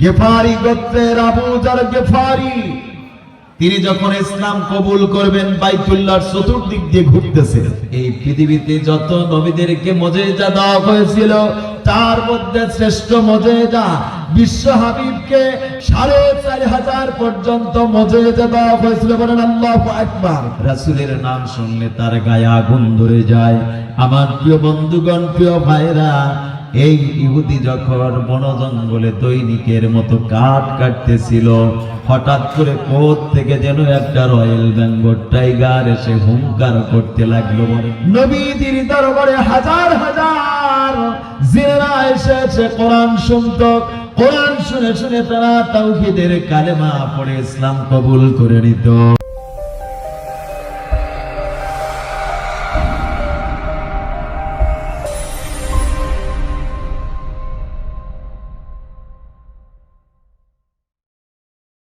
গেফারি গোত্রের আবু যার গেফারি, তিনি যখন ইসলাম কবুল করবেন বাইতুল্লাহর চতুর্দিক দিয়ে ঘুরতেছে। এই পৃথিবীতে যত নবীদেরকে মজেজা দেওয়া হয়েছিল, তার মধ্যে শ্রেষ্ঠ মজেজা বিশ্ব হাবিবকে সাড়ে চার হাজার পর্যন্ত মজেজা দেওয়া হয়েছিল বলেন আল্লাহ একবার রাসুলের নাম শুনলে তার গায়ে আগুন ধরে যায়। আমার প্রিয় বন্ধুগণ, প্রিয় ভাইরা এই ইহুদি যখন বন জঙ্গলে দৈনিকের মতো কাঠ কাটতেছিল, হঠাৎ করে কোথ থেকে যেন একটা রয়্যাল বেঙ্গল টাইগার এসে হুঙ্কার করতে লাগল নবীদের দরবারে হাজার হাজার জিনেরা এসেছে, কোরআন শুনত। কোরআন শুনে শুনে তারা তাওহীদের কালেমা পড়ে ইসলাম কবুল করে নিত।